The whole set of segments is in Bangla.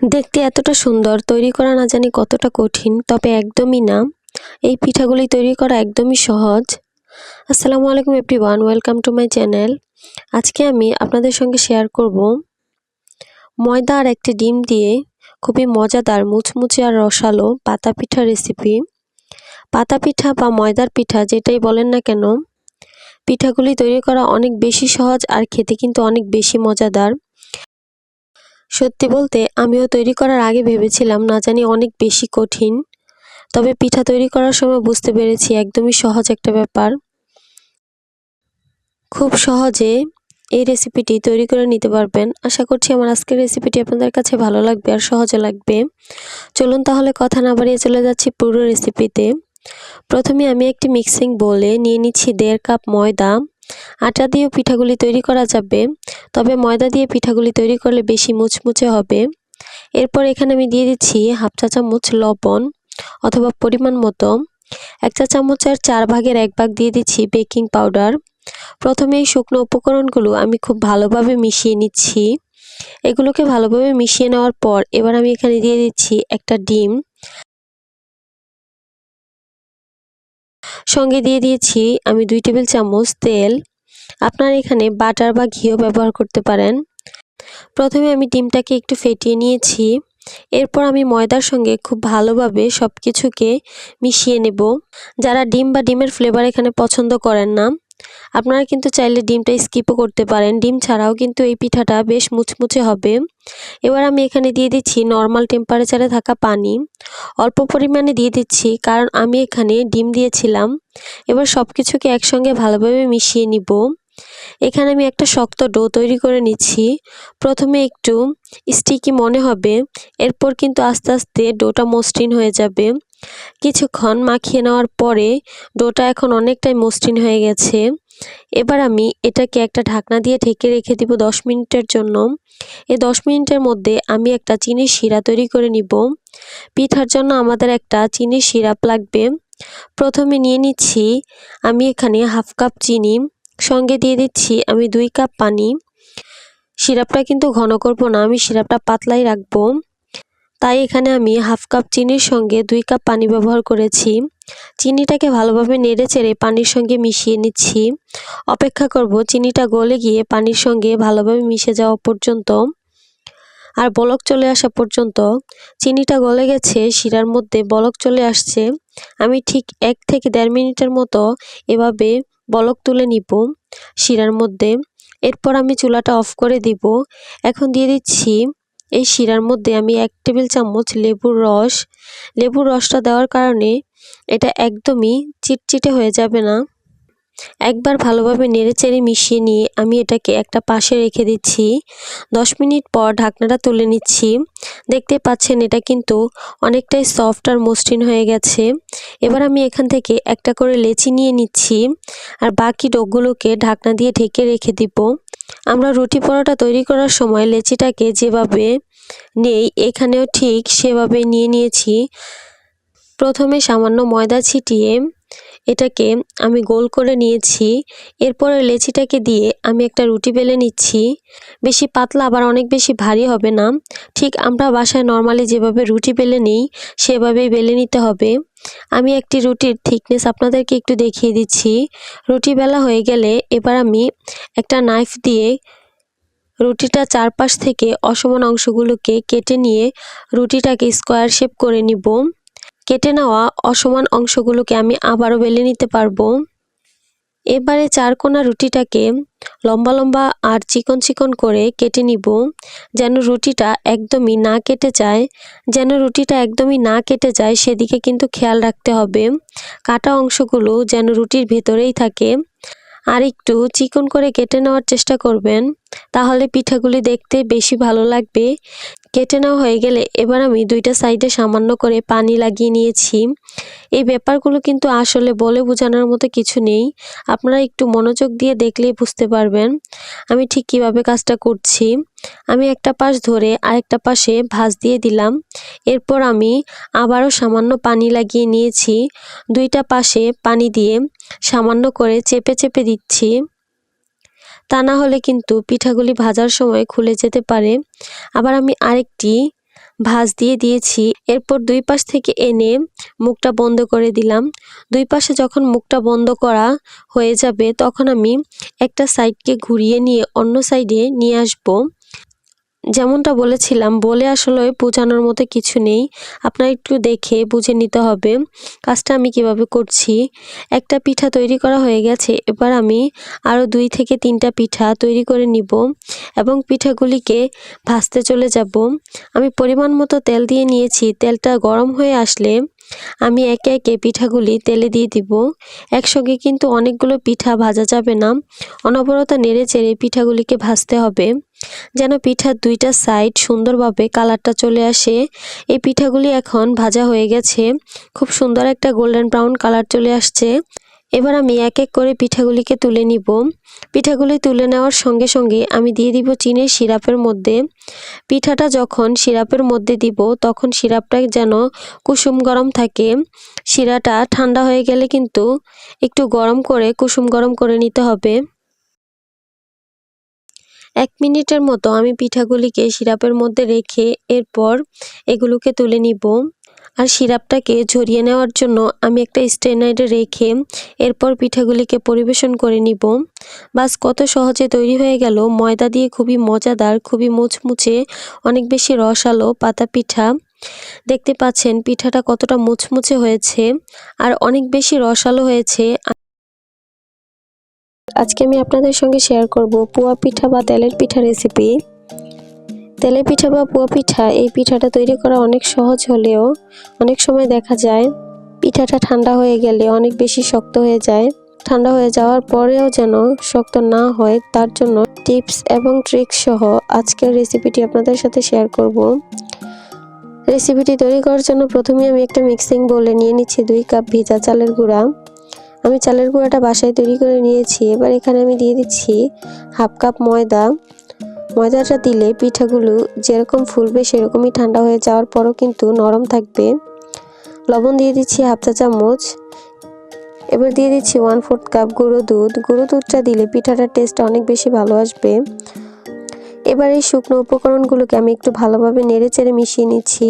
দেখতে এতটা সুন্দর, তৈরি করা না জানি কতটা কঠিন, তবে একদমই না। এই পিঠাগুলি তৈরি করা একদমই সহজ। আসসালামু আলাইকুম everyone welcome to my channel আজকে আমি আপনাদের সঙ্গে শেয়ার করব ময়দা আর একটি ডিম দিয়ে খুবই মজাদার মুচমুচে আর রসালো পাতা পিঠা রেসিপি পাতা পিঠা বা ময়দার পিঠা যেটাই বলেন না কেন, পিঠাগুলি তৈরি করা অনেক বেশি সহজ আর খেতে কিন্তু অনেক বেশি মজাদার। সত্যি বলতে, আমিও তৈরি করার আগে ভেবেছিলাম না জানি অনেক বেশি কঠিন। তবে পিঠা তৈরি করার সময় বুঝতে পেরেছি একদমই সহজ একটা ব্যাপার। খুব সহজে এই রেসিপিটি তৈরি করে নিতে পারবেন। আশা করছি আমার আজকের রেসিপিটি আপনাদের কাছে ভালো লাগবে আর সহজে লাগবে। চলুন তাহলে কথা না বাড়িয়ে চলে যাচ্ছি পুরো রেসিপিতে প্রথমে আমি একটি মিক্সিং বলে নিয়ে নিচ্ছি দেড় কাপ ময়দা। আটা দিয়েও পিঠাগুলি তৈরি করা যাবে, তবে ময়দা দিয়ে পিঠাগুলি তৈরি করলে বেশি মুচমুচে হবে। এরপর এখানে আমি দিয়ে দিচ্ছি হাফ চা চামচ লবণ অথবা পরিমাণ মতো। এক চা চামচের চার ভাগের এক ভাগ দিয়ে দিচ্ছি বেকিং পাউডার। প্রথমে এই শুকনো উপকরণগুলো আমি খুব ভালোভাবে মিশিয়ে নিচ্ছি। এগুলোকে ভালোভাবে মিশিয়ে নেওয়ার পর এবার আমি এখানে দিয়ে দিচ্ছি একটা ডিম। সঙ্গে দিয়ে দিয়েছি আমি দুই টেবিল চামচ তেল। আপনার এখানে বাটার বা ঘিও ব্যবহার করতে পারেন। প্রথমে আমি ডিমটাকে একটু ফেটিয়ে নিয়েছি। এরপর আমি ময়দার সঙ্গে খুব ভালোভাবে সব কিছুকে মিশিয়ে নেব। যারা ডিম বা ডিমের ফ্লেভার এখানে পছন্দ করেন না আপনারা কিন্তু চাইলে ডিমটা স্কিপও করতে পারেন। ডিম ছাড়াও কিন্তু এই পিঠাটা বেশ মুচমুচে হবে। এবার আমি এখানে দিয়ে দিচ্ছি নর্মাল টেম্পারেচারে থাকা পানি। অল্প পরিমাণে দিয়ে দিচ্ছি, কারণ আমি এখানে ডিম দিয়েছিলাম। এবার সব কিছুকে একসঙ্গে ভালোভাবে মিশিয়ে নিব। এখানে আমি একটা শক্ত ডো তৈরি করে নিচ্ছি। প্রথমে একটু স্টিকি মনে হবে, এরপর কিন্তু আস্তে আস্তে ডোটা মসৃণ হয়ে যাবে। কিছুক্ষণ মাখিয়ে নেওয়ার পরে ডোটা এখন অনেকটাই মসৃণ হয়ে গেছে। এবার আমি এটাকে একটা ঢাকনা দিয়ে ঢেকে রেখে দিব দশ মিনিটের জন্য। এই দশ মিনিটের মধ্যে আমি একটা চিনির শিরা তৈরি করে নিব। পিঠার জন্য আমাদের একটা চিনির সিরাপ লাগবে। প্রথমে নিয়ে নিচ্ছি আমি এখানে হাফ কাপ চিনি, সঙ্গে দিয়ে দিচ্ছি আমি দুই কাপ পানি। সিরাপটা কিন্তু ঘন করব না, আমি সিরাপটা পাতলাই রাখব। তাই এখানে আমি হাফ কাপ চিনির সঙ্গে দুই কাপ পানি ব্যবহার করেছি। চিনিটাকে ভালোভাবে নেড়ে চেড়ে পানির সঙ্গে মিশিয়ে নিচ্ছি। অপেক্ষা করব চিনিটা গলে গিয়ে পানির সঙ্গে ভালোভাবে মিশে যাওয়া পর্যন্ত। আর বলক চলে আসা পর্যন্ত। চিনিটা গলে গেছে, শিরার মধ্যে বলক চলে আসছে। আমি ঠিক এক থেকে দেড় মিনিটের মতো এভাবে বলক তুলে নিব শিরার মধ্যে। এরপর আমি চুলাটা অফ করে দিব। এখন দিয়ে দিচ্ছি এই শিরার মধ্যে আমি এক টেবিল চামচ লেবুর রস। লেবুর রসটা দেওয়ার কারণে এটা একদমই চিটচিটে হয়ে যাবে না। একবার ভালোভাবে নেড়েচেড়ে মিশিয়ে নিয়ে আমি এটাকে একটা পাশে রেখে দিচ্ছি। দশ মিনিট পর ঢাকনাটা তুলে নিচ্ছি। দেখতে পাচ্ছেন এটা কিন্তু অনেকটাই সফট আর মসৃণ হয়ে গেছে। এবার আমি এখান থেকে একটা করে লেচি নিয়ে নিচ্ছি আর বাকি ডোকগুলোকে ঢাকনা দিয়ে ঢেকে রেখে দিব। আমরা রুটি পরোটা তৈরি করার সময় লেচিটাকে যেভাবে নেই, এখানেও ঠিক সেভাবে নিয়ে নিয়েছি। প্রথমে সামান্য ময়দা ছিটিয়ে এটাকে আমি গোল করে নিয়েছি। এরপরে লেচিটাকে দিয়ে আমি একটা রুটি বেলে নিচ্ছি। বেশি পাতলা আবার অনেক বেশি ভারী হবে না। ঠিক আমরা বাসায় নর্মালি যেভাবে রুটি বেলে নিই, সেভাবেই বেলে নিতে হবে। আমি একটি রুটির থিকনেস আপনাদেরকে একটু দেখিয়ে দিচ্ছি। রুটি বেলা হয়ে গেলে এবার আমি একটা নাইফ দিয়ে রুটিটা চারপাশ থেকে অসমান অংশগুলোকে কেটে নিয়ে রুটিটাকে স্কোয়ার শেপ করে নিব। কেটে নেওয়া অসমান অংশগুলোকে আমি আবারও বেলে নিতে পারব। এবারে চারকোনা রুটিটাকে লম্বা লম্বা আর চিকন চিকন করে কেটে নিব, যেন রুটিটা একদমই না কেটে যায়। যেন রুটিটা একদমই না কেটে যায়, সেদিকে কিন্তু খেয়াল রাখতে হবে। কাটা অংশগুলো যেন রুটির ভেতরেই থাকে। আর একটু চিকন করে কেটে নেওয়ার চেষ্টা করবেন, তাহলে পিঠাগুলি দেখতে বেশি ভালো লাগবে। কেটে নেওয়া হয়ে গেলে এবার আমি দুইটা সাইডে সামান্য করে পানি লাগিয়ে নিয়েছি। এই ব্যাপারগুলো কিন্তু আসলে বলে বোঝানোর মতো কিছু নেই। আপনারা একটু মনোযোগ দিয়ে দেখলেই বুঝতে পারবেন আমি ঠিক কীভাবে কাজটা করছি। আমি একটা পাশ ধরে আরেকটা পাশে ভাঁজ দিয়ে দিলাম। এরপর আমি আবারও সামান্য পানি লাগিয়ে নিয়েছি। দুইটা পাশে পানি দিয়ে সামান্য করে চেপে চেপে দিচ্ছি। তা না হলে কিন্তু পিঠাগুলি ভাজার সময় খুলে যেতে পারে। আবার আমি আরেকটি ভাজ দিয়ে দিয়েছি। এরপর দুই পাশ থেকে এনে মুখটা বন্ধ করে দিলাম। দুই পাশে যখন মুখটা বন্ধ করা হয়ে যাবে, তখন আমি একটা সাইডকে ঘুরিয়ে নিয়ে অন্য সাইডে নিয়ে আসব। যেমনটা বলেছিলাম, বলে আসলে বোঝানোর মতো কিছু নেই। আপনার একটু দেখে বুঝে নিতে হবে কাজটা আমি কীভাবে করছি। একটা পিঠা তৈরি করা হয়ে গেছে, এবার আমি আরও দুই থেকে তিনটা পিঠা তৈরি করে নিব এবং পিঠাগুলিকে ভাজতে চলে যাব। আমি পরিমাণ মতো তেল দিয়ে নিয়েছি, তেলটা গরম হয়ে আসলে আমি একে একে পিঠাগুলি তেলে দিয়ে দিব। একসঙ্গে কিন্তু অনেকগুলো পিঠা ভাজা যাবে না, অনবরত নেড়ে চেড়ে পিঠাগুলিকে ভাজতে হবে। যেন পিঠার দুইটা সাইড সুন্দরভাবে কালারটা চলে আসে। এই পিঠাগুলি এখন ভাজা হয়ে গেছে। খুব সুন্দর একটা গোল্ডেন ব্রাউন কালার চলে আসছে। এবার আমি এক এক করে পিঠাগুলিকে তুলে নিব। পিঠাগুলি তুলে নেওয়ার সঙ্গে সঙ্গে আমি দিয়ে দিব চিনের সিরাপের মধ্যে। পিঠাটা যখন সিরাপের মধ্যে দিব, তখন সিরাপটা যেন কুসুম গরম থাকে। শিরাটা ঠান্ডা হয়ে গেলে কিন্তু একটু গরম করে, কুসুম গরম করে নিতে হবে। এক মিনিটের মতো আমি পিঠাগুলিকে সিরাপের মধ্যে রেখে এরপর এগুলোকে তুলে নিব। আর সিরাপটাকে ঝরিয়ে নেওয়ার জন্য আমি একটা স্টেনাইডে রেখে এরপর পিঠাগুলিকে পরিবেশন করে নিব। বাস, কত সহজে তৈরি হয়ে গেল। ময়দা দিয়ে খুবই মজাদার, খুবই মুচমুচে, অনেক বেশি রসালো পাতা পিঠা। দেখতে পাচ্ছেন, পিঠাটা কতটা মুচমুচে হয়েছে আর অনেক বেশি রসালো হয়েছে। আজকে আমি আপনাদের সঙ্গে শেয়ার করব পুয়া পিঠা বা তেলের পিঠা রেসিপি তেলের পিঠা বা পুয়া পিঠা, এই পিঠাটা তৈরি করা অনেক সহজ হলেও অনেক সময় দেখা যায় পিঠাটা ঠান্ডা হয়ে গেলে অনেক বেশি শক্ত হয়ে যায়। ঠান্ডা হয়ে যাওয়ার পরেও যেন শক্ত না হয়, তার জন্য টিপস এবং ট্রিক্স সহ আজকের রেসিপিটি আপনাদের সাথে শেয়ার করব। রেসিপিটি তৈরি করার জন্য প্রথমে আমি একটা মিক্সিং বলে নিয়ে নিচ্ছি দুই কাপ ভিজা চালের গুঁড়া। আমি চালের গুঁড়াটা বাসায় তৈরি করে নিয়েছি। এবার এখানে আমি দিয়ে দিচ্ছি হাফ কাপ ময়দা। ময়দাটা দিলে পিঠাগুলো যেরকম ফুলবে সেরকমই ঠান্ডা হয়ে যাওয়ার পরও কিন্তু নরম থাকবে। লবণ দিয়ে দিচ্ছি হাফ চা চামচ। এবার দিয়ে দিচ্ছি ওয়ান ফোর্থ কাপ গুঁড়ো দুধ। গুঁড়ো দুধটা দিলে পিঠাটার টেস্ট অনেক বেশি ভালো আসবে। এবার এই শুকনো উপকরণগুলোকে আমি একটু ভালোভাবে নেড়ে চেড়ে মিশিয়ে নিচ্ছি।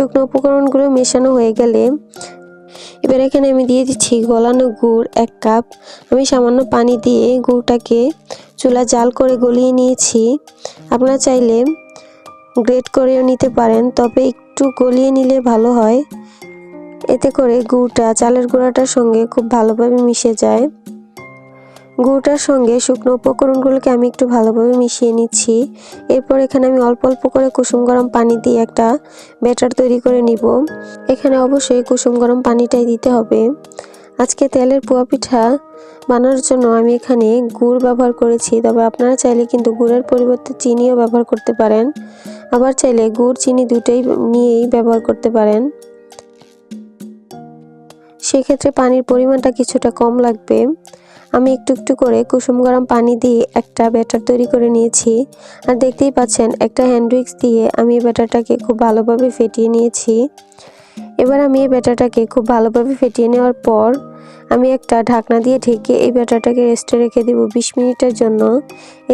শুকনো উপকরণগুলো মেশানো হয়ে গেলে এবার এখানে আমি দিয়ে দিচ্ছি গলানো গুড় এক কাপ। আমি সামান্য পানি দিয়ে গুড়টাকে চুলা জাল করে গলিয়ে নিয়েছি। আপনারা চাইলে গ্রেট করেও নিতে পারেন, তবে একটু গলিয়ে নিলে ভালো হয়। এতে করে গুড়টা, চালের গুঁড়াটার সঙ্গে খুব ভালোভাবে মিশে যায়। গুঁড়োটার সঙ্গে শুকনো উপকরণগুলোকে আমি একটু ভালোভাবে মিশিয়ে নিচ্ছি। এরপর এখানে আমি অল্প অল্প করে কুসুম গরম পানি দিয়ে একটা ব্যাটার তৈরি করে নিব। এখানে অবশ্যই কুসুম গরম পানিটাই দিতে হবে। আজকে তেলের পোয়া পিঠা বানানোর জন্য আমি এখানে গুড় ব্যবহার করেছি, তবে আপনারা চাইলে কিন্তু গুড়ের পরিবর্তে চিনিও ব্যবহার করতে পারেন। আবার চাইলে গুড়, চিনি দুটোই নিয়েই ব্যবহার করতে পারেন। সেক্ষেত্রে পানির পরিমাণটা কিছুটা কম লাগবে। আমি একটু একটু করে কুসুম গরম পানি দিয়ে একটা ব্যাটার তৈরি করে নিয়েছি। আর দেখতেই পাচ্ছেন, একটা হ্যান্ড উইক্স দিয়ে আমি এই ব্যাটারটাকে খুব ভালোভাবে ফেটিয়ে নিয়েছি। এবার আমি এই ব্যাটারটাকে খুব ভালোভাবে ফেটিয়ে নেওয়ার পর আমি একটা ঢাকনা দিয়ে ঢেকে এই ব্যাটারটাকে রেস্টে রেখে দেবো বিশ মিনিটের জন্য।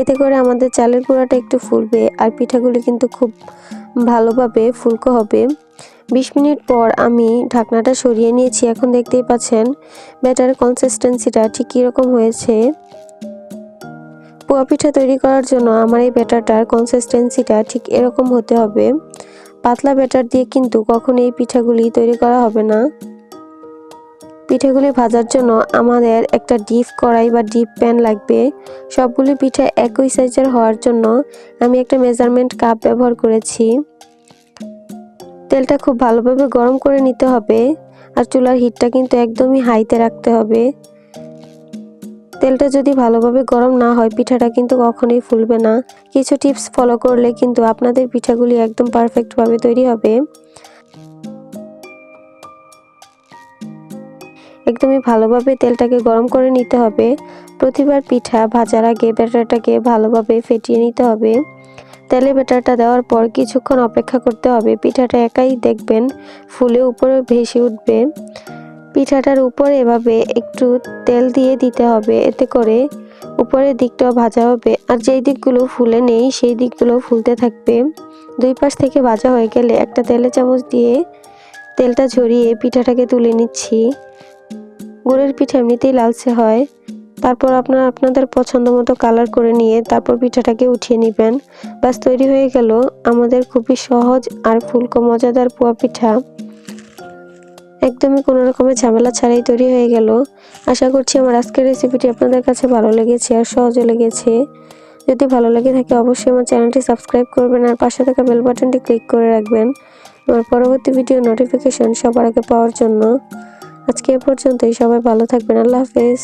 এতে করে আমাদের চালের গুঁড়াটা একটু ফুলবে আর পিঠাগুলি কিন্তু খুব ভালোভাবে ফুলকো হবে। বিশ মিনিট পর আমি ঢাকনাটা সরিয়ে নিয়েছি। এখন দেখতেই পাচ্ছেন, ব্যাটার কনসিস্টেন্সিটা ঠিক কীরকম হয়েছে। পোয়া পিঠা তৈরি করার জন্য আমার এই ব্যাটারটার কনসিস্টেন্সিটা ঠিক এরকম হতে হবে। পাতলা ব্যাটার দিয়ে কিন্তু কখনো এই পিঠাগুলি তৈরি করা হবে না। পিঠাগুলি ভাজার জন্য আমাদের একটা ডিপ কড়াই বা ডিপ প্যান লাগবে। সবগুলি পিঠা একই সাইজের হওয়ার জন্য আমি একটা মেজারমেন্ট কাপ ব্যবহার করেছি। তেলটা খুব ভালোভাবে গরম করে নিতে হবে। আর চুলার হিটটা কিন্তু একদমই হাইতে রাখতে হবে। তেলটা যদি ভালোভাবে গরম না হয়, পিঠাটা কিন্তু কখনোই ফুলবে না। কিছু টিপস ফলো করলে কিন্তু আপনাদের পিঠাগুলি একদম পারফেক্টভাবে তৈরি হবে। একদমই ভালোভাবে তেলটাকে গরম করে নিতে হবে। প্রতিবার পিঠা ভাজার আগে ব্যাটারটাকে ভালোভাবে ফেটিয়ে নিতে হবে। তেলে ব্যাটারটা দেওয়ার পর কিছুক্ষণ অপেক্ষা করতে হবে। পিঠাটা একাই দেখবেন, ফুলে উপরে ভেসে উঠবে। পিঠাটার উপরে এভাবে একটু তেল দিয়ে দিতে হবে, এতে করে উপরের দিকটাও ভাজা হবে। আর যেই দিকগুলো ফুলে নেই, সেই দিকগুলো ফুলতে থাকবে। দুই পাশ থেকে ভাজা হয়ে গেলে একটা তেলের চামচ দিয়ে তেলটা ঝরিয়ে পিঠাটাকে তুলে নিচ্ছি। গুড়ের পিঠা এমনিতেই লালচে হয়। তারপর আপনারা আপনাদের পছন্দ মতো কালার করে নিয়ে তারপর পিঠাটাকে উঠিয়ে নেবেন। বাস তৈরি হয়ে গেল আমাদের খুবই সহজ আর ফুলকো মজাদার পোয়া পিঠা। একদমই কোনো রকমের ঝামেলা ছাড়াই তৈরি হয়ে গেল। আশা করছি আমার আজকের রেসিপিটি আপনাদের কাছে ভালো লেগেছে আর সহজে লেগেছে। যদি ভালো লেগে থাকে অবশ্যই আমার চ্যানেলটি সাবস্ক্রাইব করবেন আর পাশে থাকা বেল বাটনটি ক্লিক করে রাখবেন। আমার পরবর্তী ভিডিও নোটিফিকেশন সবার আগে পাওয়ার জন্য। আজকে এ পর্যন্তই, সবাই ভালো থাকবেন, আল্লাহ হাফেজ।